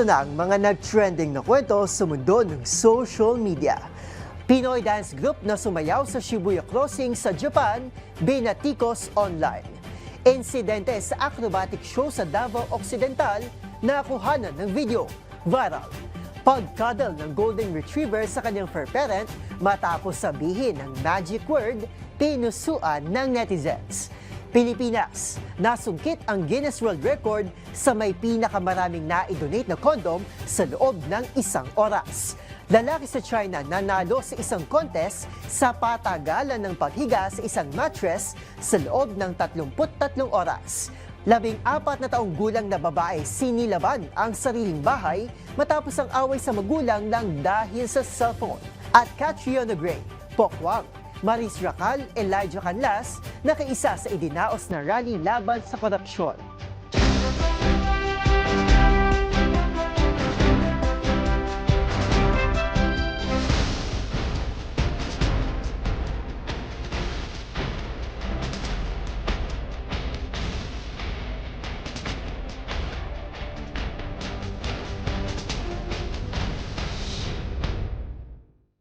Narito na ang mga nag-trending na kwento sa mundo ng social media. Pinoy dance group na sumayaw sa Shibuya Crossing sa Japan, Binatikos Online. Insidente sa acrobatic show sa Davao Occidental, nakuhanan ng video, viral. Pagkadal ng Golden Retriever sa kanyang fur parent matapos sabihin ng magic word, pinusuan ng netizens. Pilipinas, nasungkit ang Guinness World Record sa may pinakamaraming na-donate na kondom sa loob ng isang oras. Lalaki sa China nanalo sa isang contest sa patagalan ng paghiga sa isang mattress sa loob ng 33 oras. Labing apat na taong gulang na babae sinilaban ang sariling bahay matapos ang away sa magulang lang dahil sa cellphone. At Catriona Gray, Pokwang, Maris Racal, Elijah Canlas, nakaisa sa idinaos na rally laban sa korupsyon.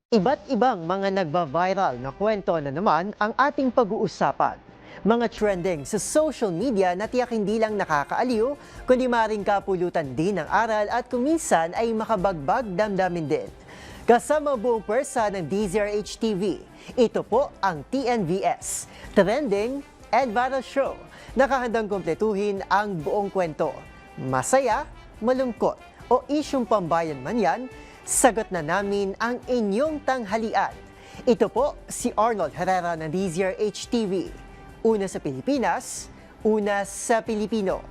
Iba't ibang mga nagba-viral na kwento na naman ang ating pag-uusapan. Mga trending sa social media na tiyak hindi lang nakakaaliw, kundi maring kapulutan din ng aral at kuminsan ay makabagbag damdamin din. Kasama buong persa ng DZRH TV, ito po ang TNVS, Trending and Viral Show. Nakahandang kumpletuhin ang buong kwento. Masaya, malungkot o isyong pambayan man yan, sagot na namin ang inyong tanghalian. Ito po si Arnold Herrera ng DZRH TV. Una sa Pilipinas, una sa Pilipino.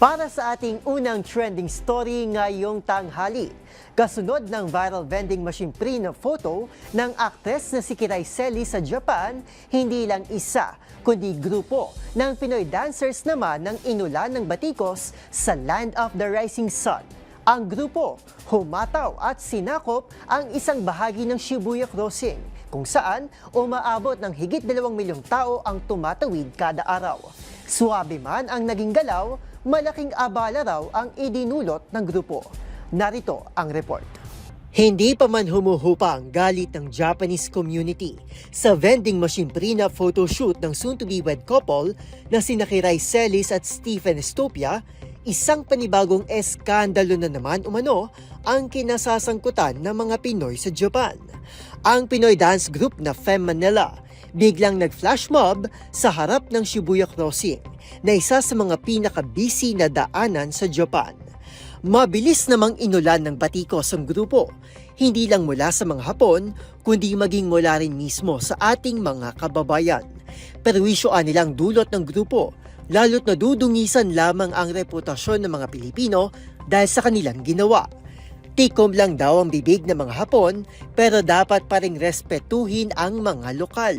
Para sa ating unang trending story ngayong tanghali, kasunod ng viral vending machine print na photo ng aktres na si Kiray Selly sa Japan, hindi lang isa, kundi grupo ng Pinoy dancers naman ng inulan ng batikos sa Land of the Rising Sun. Ang grupo humataw at sinakop ang isang bahagi ng Shibuya Crossing, kung saan umaabot ng higit 2 milyong tao ang tumatawid kada araw. Suwabe man ang naging galaw, malaking abala raw ang idinulot ng grupo. Narito ang report. Hindi pa man humuhupa ang galit ng Japanese community sa vending machine prina photoshoot ng soon-to-be wed couple na sina Kiray Celis at Stephen Estopia, isang panibagong eskandalo na naman umano ang kinasasangkutan ng mga Pinoy sa Japan. Ang Pinoy dance group na Fem Manila biglang nag-flash mob sa harap ng Shibuya Crossing na isa sa mga pinaka-busy na daanan sa Japan. Mabilis namang inulan ng batikos ang grupo, hindi lang mula sa mga Hapon, kundi maging mula rin mismo sa ating mga kababayan. Perwisyo nilang dulot ng grupo, lalo't nadudungisan lamang ang reputasyon ng mga Pilipino dahil sa kanilang ginawa. Tikom lang daw ang bibig ng mga Hapon pero dapat pa ring respetuhin ang mga lokal.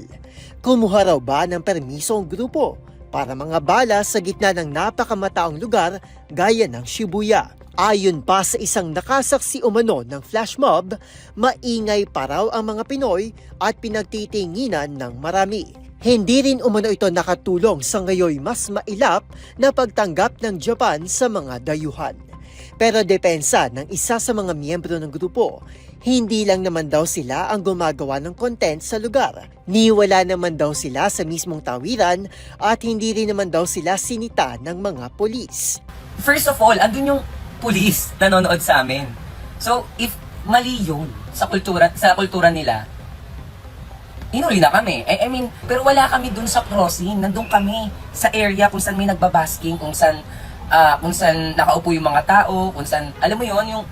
Kumuha raw ba ng permiso ang grupo para mga bala sa gitna ng napakamataong lugar gaya ng Shibuya? Ayon pa sa isang nakasaksi umano ng flash mob, maingay pa raw ang mga Pinoy at pinagtitinginan ng marami. Hindi rin umano ito nakatulong sa ngayoy mas mailap na pagtanggap ng Japan sa mga dayuhan. Pero depensa ng isa sa mga miyembro ng grupo, hindi lang naman daw sila ang gumagawa ng content sa lugar. Niwala naman daw sila sa mismong tawiran at hindi rin naman daw sila sinita ng mga polis. First of all, andun yung police nanonood sa amin. So, if mali yun sa kultura, sa kultura nila, inuli na kami. I, I mean, pero wala kami dun sa crossing. Nandun kami sa area kung saan may nagbabasking, kung saan, ah, kung saan nakaupo yung mga tao, kung saan, alam mo yon yung,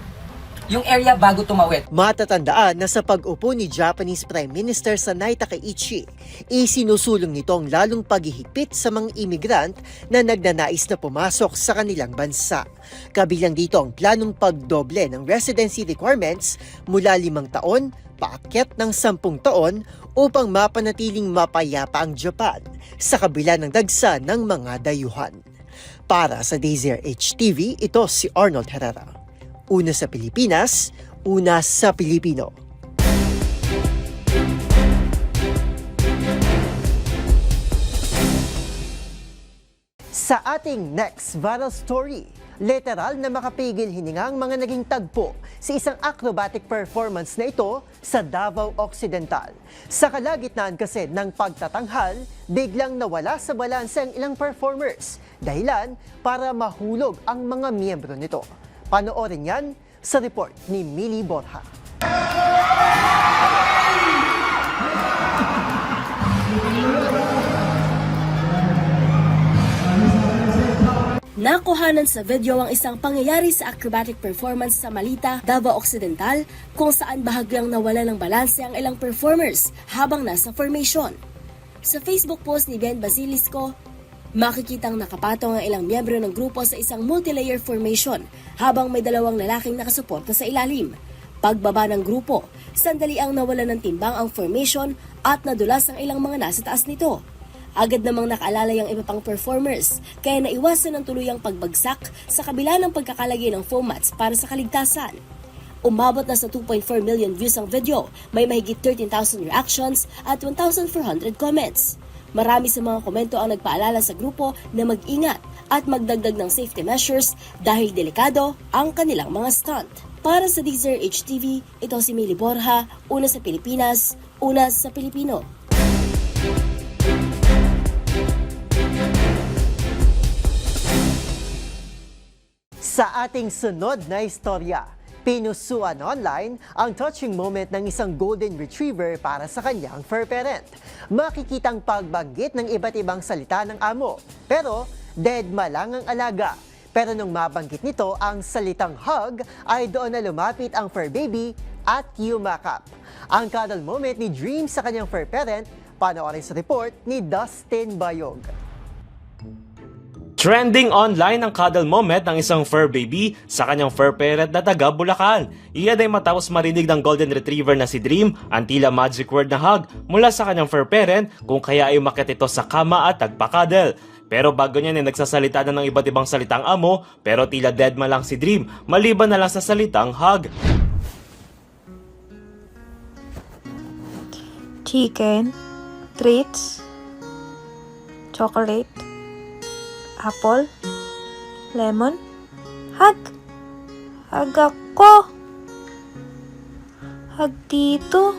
yung area bago tumawid. Matatandaan na sa pag-upo ni Japanese Prime Minister Sanai Takaichi, isinusulong nito ang lalong paghihigpit sa mga imigrant na nagnanais na pumasok sa kanilang bansa. Kabilang dito ang planong pagdoble ng residency requirements mula limang taon paakyat ng sampung taon upang mapanatiling mapayapa ang Japan sa kabila ng dagsa ng mga dayuhan. Para sa Dazer HTV, ito si Arnold Herrera. Una sa Pilipinas, una sa Pilipino. Sa ating next viral story, literal na makapigil hiningang mga naging tagpo sa isang acrobatic performance na ito sa Davao Occidental. Sa kalagitnaan kasi ng pagtatanghal, biglang nawala sa balanse ang ilang performers. Dahilan para mahulog ang mga miyembro nito. Panoorin yan sa report ni Millie Borja. Nakuhanan sa video ang isang pangyayari sa acrobatic performance sa Malita, Davao Occidental kung saan bahagyang nawala ng balanse ang ilang performers habang nasa formation. Sa Facebook post ni Ben Basilisco, makikitang nakapatong ang ilang miyembro ng grupo sa isang multilayer formation habang may dalawang lalaking nakasuporta sa ilalim. Pagbaba ng grupo, sandali ang nawala ng timbang ang formation at nadulas ang ilang mga nasa taas nito. Agad namang nakaalala yung iba pang performers, kaya naiwasan ang tuluyang pagbagsak sa kabila ng pagkakalagay ng foam mats para sa kaligtasan. Umabot na sa 2.4 million views ang video, may mahigit 13,000 reactions at 1,400 comments. Marami sa mga komento ang nagpaalala sa grupo na mag-ingat at magdagdag ng safety measures dahil delikado ang kanilang mga stunt. Para sa Deezer HTV, ito si Mili Borja, una sa Pilipinas, una sa Pilipino. Sa ating sunod na istorya, pinusuan online ang touching moment ng isang golden retriever para sa kanyang fur parent. Makikitang pagbanggit ng iba't ibang salita ng amo, pero deadma lang ang alaga. Pero nung mabanggit nito ang salitang hug, ay doon na lumapit ang fur baby at yumakap. Ang cuddle moment ni Dream sa kanyang fur parent, panoorin sa report ni Dustin Bayog. Trending online ang cuddle moment ng isang fur baby sa kanyang fur parent na taga Bulacan. Iyan ay matapos marinig ng golden retriever na si Dream ang tila magic word na hug mula sa kanyang fur parent kung kaya ay umakyat ito sa kama at tagpa-cuddle. Pero bago niyan ay nagsasalita na ng iba't ibang salitang amo pero tila dead man lang si Dream maliban na lang sa salitang hug. chicken, treats, chocolate, apple, lemon, hug. Hug ako. Hug dito.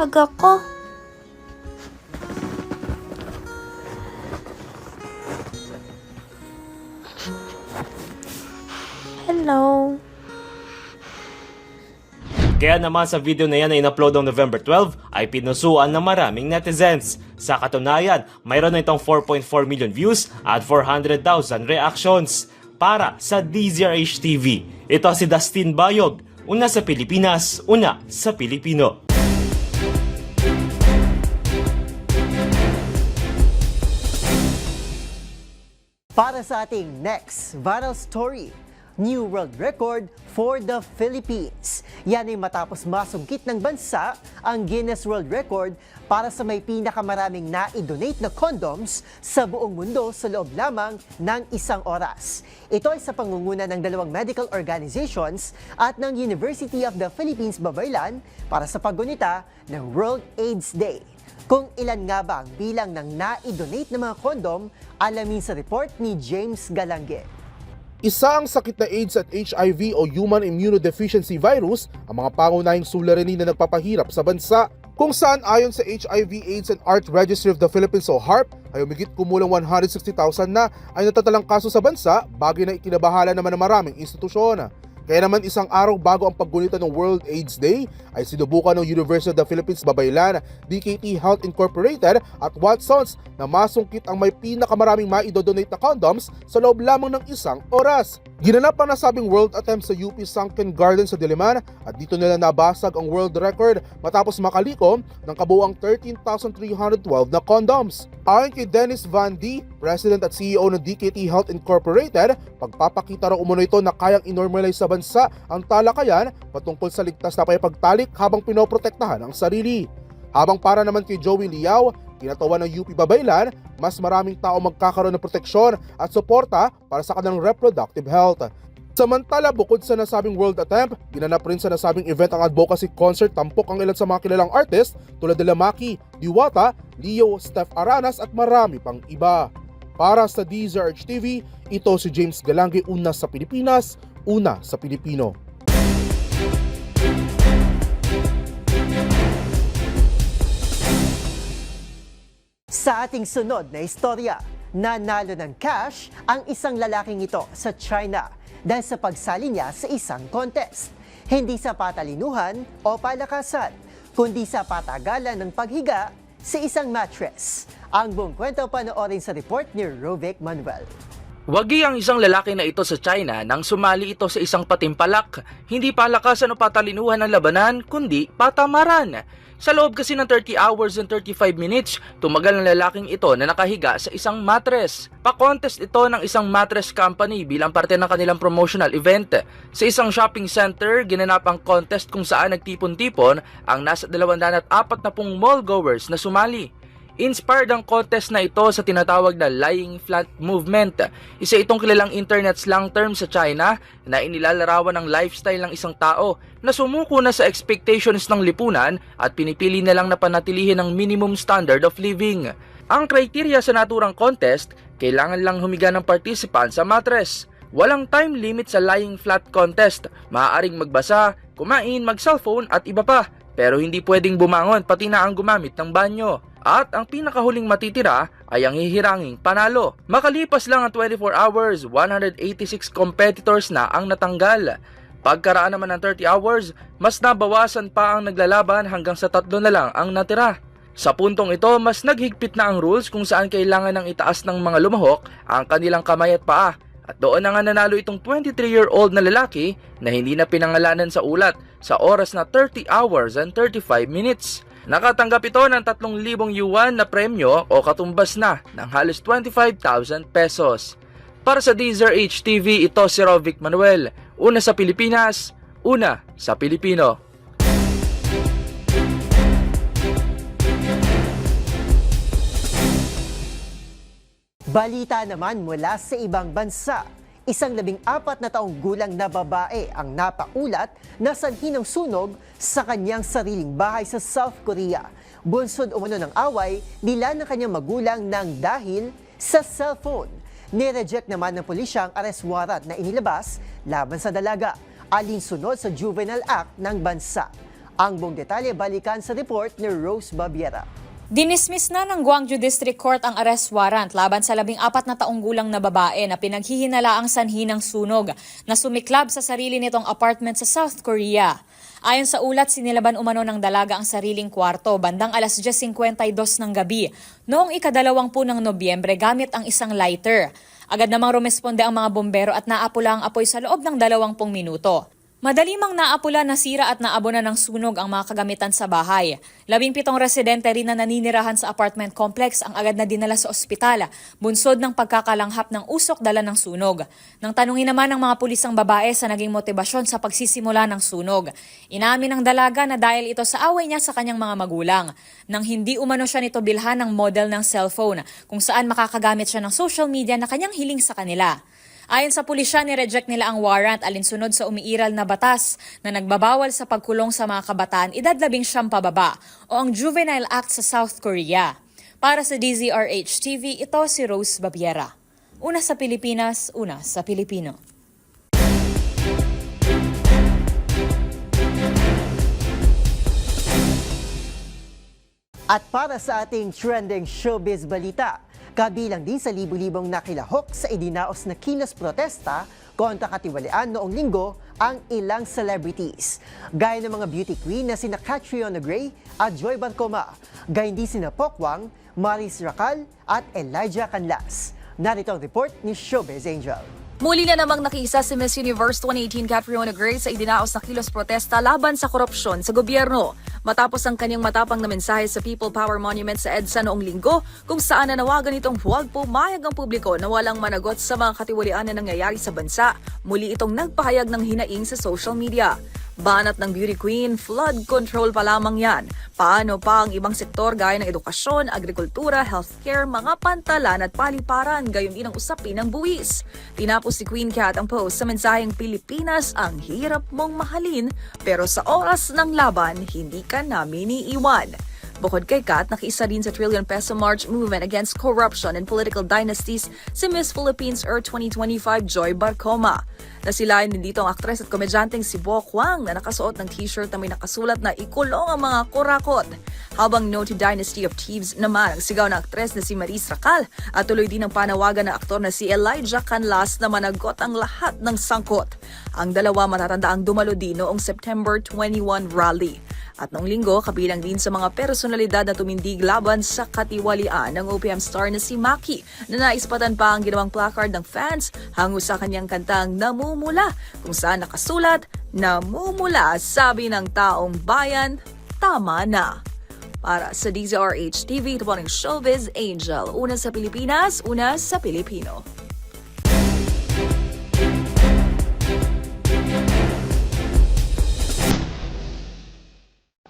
Hug ako. Hello. Kaya naman sa video na yan na in-upload noong November 12 ay pinusuan ng maraming netizens. Sa katunayan, mayroon na itong 4.4 million views at 400,000 reactions. Para sa DZRH TV, ito si Dustin Bayog, una sa Pilipinas, una sa Pilipino. Para sa ating next viral story, new world record for the Philippines. Yan ay matapos masungkit ng bansa ang Guinness World Record para sa may pinakamaraming na-donate na condoms sa buong mundo sa loob lamang ng isang oras. Ito ay sa pangunguna ng dalawang medical organizations at ng University of the Philippines Babaylan para sa paggunita ng World AIDS Day. Kung ilan nga ba ang bilang ng na-donate na mga kondom, alamin sa report ni James Galange. Isa ang sakit na AIDS at HIV o Human Immunodeficiency Virus ang mga pangunahing suliranin na nagpapahirap sa bansa kung saan ayon sa HIV, AIDS and Art Registry of the Philippines o HARP ay umigit kumulang 160,000 na ay natatalang kaso sa bansa bagay na ikinabahala naman ng maraming institusyon. Kaya naman isang araw bago ang paggunita ng World AIDS Day ay sinubukan ng University of the Philippines Babaylan, DKT Health Incorporated at Watsons na masungkit ang may pinakamaraming maidodonate na condoms sa loob lamang ng isang oras. Ginanap ang nasabing world attempt sa UP Sunken Garden sa Diliman at dito nila nabasag ang world record matapos makalikom ng kabuang 13,312 na condoms. Ayon kay Dennis Van D, President at CEO ng DKT Health Incorporated, pagpapakita raw umano ito na kayang inormalize sa bansa ang talakayan patungkol sa ligtas na pagtalik habang pinoprotektahan ang sarili. Habang para naman kay Joey Liao, kinatawa ng UP Babaylan, mas maraming tao magkakaroon ng proteksyon at suporta para sa kanilang reproductive health. Samantala, bukod sa nasabing world attempt, ginanap rin sa nasabing event ang advocacy concert tampok ang ilan sa mga kilalang artist tulad nila Maki, Diwata, Leo, Steph Aranas at marami pang iba. Para sa DZRH TV, ito si James Galange, una sa Pilipinas, una sa Pilipino. Sa ating sunod na istorya, nanalo ng cash ang isang lalaking ito sa China dahil sa pagsali niya sa isang contest. Hindi sa patalinuhan o palakasan, kundi sa patagalan ng paghiga sa isang mattress. Ang buong kwento panoorin sa report ni Rovic Manuel. Wagi ang isang lalaki na ito sa China nang sumali ito sa isang patimpalak. Hindi palakasan o patalinuhan ng labanan, kundi patamaran. Sa loob kasi ng 30 hours and 35 minutes, tumagal ang lalaking ito na nakahiga sa isang mattress. Pa-contest ito ng isang mattress company bilang parte ng kanilang promotional event. Sa isang shopping center, ginanap ang contest kung saan nagtipon-tipon ang nasa 240 mall goers na sumali. Inspired ang contest na ito sa tinatawag na lying flat movement. Isa itong kilalang internet slang term sa China na inilalarawan ng lifestyle ng isang tao na sumuko na sa expectations ng lipunan at pinipili na lang na panatilihin ang minimum standard of living. Ang kriteriya sa naturang contest, kailangan lang humiga ng participant sa mattress. Walang time limit sa lying flat contest. Maaaring magbasa, kumain, mag-cellphone at iba pa. Pero hindi pwedeng bumangon pati na ang gumamit ng banyo. At ang pinakahuling matitira ay ang hihiranging panalo. Makalipas lang ang 24 hours, 186 competitors na ang natanggal. Pagkaraan naman ng 30 hours, mas nabawasan pa ang naglalaban hanggang sa tatlo na lang ang natira. Sa puntong ito, mas naghigpit na ang rules kung saan kailangan ng itaas ng mga lumahok ang kanilang kamay at paa. At doon na nga nanalo itong 23-year-old na lalaki na hindi na pinangalanan sa ulat sa oras na 30 hours and 35 minutes. Nakatanggap ito ng 3,000 yuan na premyo o katumbas na ng halos 25,000 pesos. Para sa DZRH TV, ito si Rovic Manuel. Una sa Pilipinas, una sa Pilipino. Balita naman mula sa ibang bansa. Isang labing apat na taong gulang na babae ang napaulat na sanhi ng sunog sa kanyang sariling bahay sa South Korea. Bunsod umano ng away nila ng kanyang magulang ng dahil sa cellphone. Nireject naman ng pulisya ang arrest warrant na inilabas laban sa dalaga. Alinsunod sa Juvenile Act ng bansa. Ang buong detalye balikan sa report ni Rose Babiera. Dinismiss na ng Gwangju District Court ang arrest warrant laban sa labing apat na taong gulang na babae na pinaghihinalaang sanhi ng sunog na sumiklab sa sarili nitong apartment sa South Korea. Ayon sa ulat, sinilaban umano ng dalaga ang sariling kwarto bandang alas 10.52 ng gabi noong ikadalawang po ng Nobyembre gamit ang isang lighter. Agad namang rumesponde ang mga bombero at naapula ang apoy sa loob ng 20 minuto. Madali mang naapula, nasira at naabona ng sunog ang mga kagamitan sa bahay. Labing pitong residente rin na naninirahan sa apartment complex ang agad na dinala sa ospital, bunsod ng pagkakalanghap ng usok dala ng sunog. Nang tanungin naman ng mga pulis ang babae sa naging motibasyon sa pagsisimula ng sunog. Inamin ng dalaga na dahil ito sa away niya sa kanyang mga magulang. Nang hindi umano siya nito bilhan ng model ng cellphone kung saan makakagamit siya ng social media na kanyang hiling sa kanila. Ayon sa pulisya, ni-reject nila ang warrant alinsunod sa umiiral na batas na nagbabawal sa pagkulong sa mga kabataan edad labing siyam pababa o ang Juvenile Act sa South Korea. Para sa DZRH TV, ito si Rose Babiera. Una sa Pilipinas, una sa Pilipino. At para sa ating trending showbiz balita, kabilang din sa libu-libong nakilahok sa idinaos na kilos protesta kontra katiwalian noong linggo ang ilang celebrities. Gaya ng mga beauty queen na sina Catriona Gray at Joy Barcoma. Gaya din sina Pokwang, Maris Racal at Elijah Canlas. Narito ang report ni Showbiz Angel. Muli na namang nakiisa si Miss Universe 2018 Catriona Gray sa idinaos na kilos protesta laban sa korupsyon sa gobyerno. Matapos ang kanyang matapang na mensahe sa People Power Monument sa EDSA noong linggo kung saan nanawagan itong huwag pumayag ang publiko na walang managot sa mga katiwalian na nangyayari sa bansa. Muli itong nagpahayag ng hinaing sa social media. Banat ng beauty queen, flood control pa lamang yan. Paano pa ang ibang sektor gaya ng edukasyon, agrikultura, healthcare, mga pantalan at paliparan, gayon din ang usapin ng buwis. Tinapos si Queen Cat ang post sa mensaheng Pilipinas ang hirap mong mahalin, pero sa oras ng laban, hindi ka namin iiwan. Bukod kay Kat, nakiisa din sa Trillion Peso March movement against corruption and political dynasties si Miss Philippines Earth 2025 Joy Barcoma. Nasilayan din dito ang aktres at komedyanteng si Bo Kwang na nakasuot ng t-shirt na may nakasulat na ikulong ang mga kurakot. Habang to Dynasty of Thieves naman ang sigaw ng aktres na si Maris Racal at tuloy din ang panawagan ng aktor na si Elijah Canlas na managot ang lahat ng sangkot. Ang dalawa matatanda ang dumalo din noong September 21 rally. At noong linggo, kabilang din sa mga personalidad na tumindig laban sa katiwalian ng OPM star na si Maki na naispatan pa ang ginawang placard ng fans hango sa kanyang kantang Namumula kung saan nakasulat, Namumula sabi ng taong bayan, tama na. Para sa DZRH TV, ito po ang Showbiz Angel. Una sa Pilipinas, una sa Pilipino.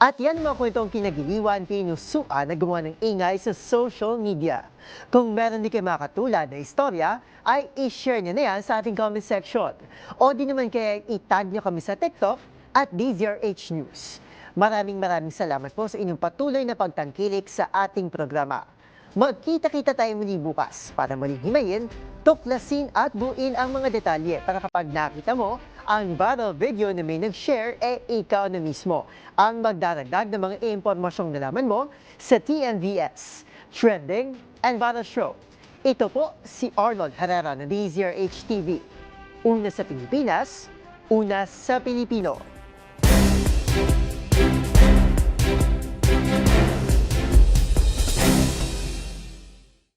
At yan ang mga kwentong kinagiliwan, pinusuan na gumawa ng ingay sa social media. Kung meron din kayo makatulad na istorya, ay i-share nyo na yan sa ating comment section. O di naman kaya itag nyo kami sa TikTok at DZRH News. Maraming maraming salamat po sa inyong patuloy na pagtangkilik sa ating programa. Magkita-kita tayo muli bukas para muling himayin, tuklasin at buuin ang mga detalye para kapag nakita mo ang viral video na may nag-share, eh ikaw na mismo ang magdaragdag ng mga impormasyong nalaman mo sa TNVS, Trending and Viral Show. Ito po si Arnold Herrera ng DZRH TV. Una sa Pilipinas, una sa Pilipino.